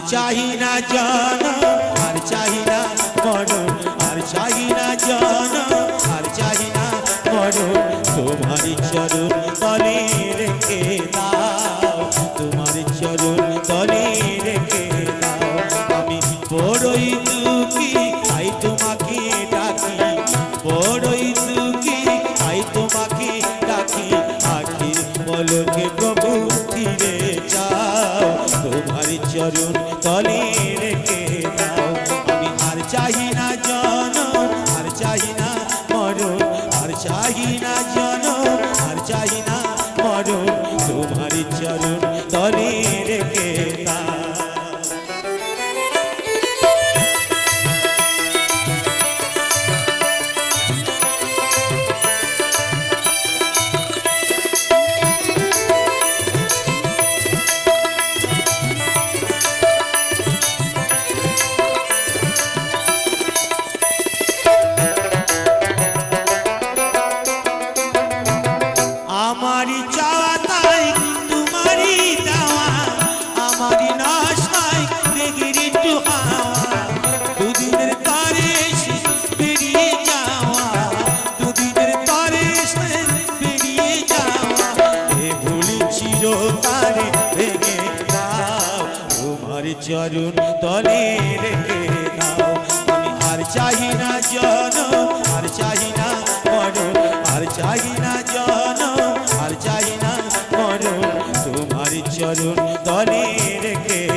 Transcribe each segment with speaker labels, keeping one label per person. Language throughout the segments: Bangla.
Speaker 1: চাহি না জানা আর চাহি না মরণ আর চাহি চরণ তলে রেখে দাও। আমি আর চাহি না জন আর চাহি না মরণ, আর চাহি না জন আর চাহি না মরণ। তোমার চরণ তলে রেখে দাও। তোমার চরণ তলে রেখে দাও। আমি আর চাহি না জন, আর চাহি না মরণ, আর চাহি না জন, আর চাহি না মরণ। তোমার চরণ তলে রেখে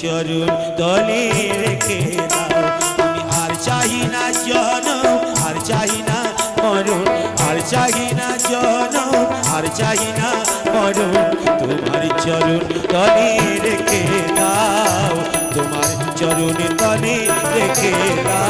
Speaker 1: চরণ তলে রেখে দাও। আমি আর চাহি না জন আর চাহি না মরণ। আর চাহি না জন আর চাহি না মরণ। তোমার চরণ তলে রেখে দাও। তোমার চরণ তলে রেখে দাও।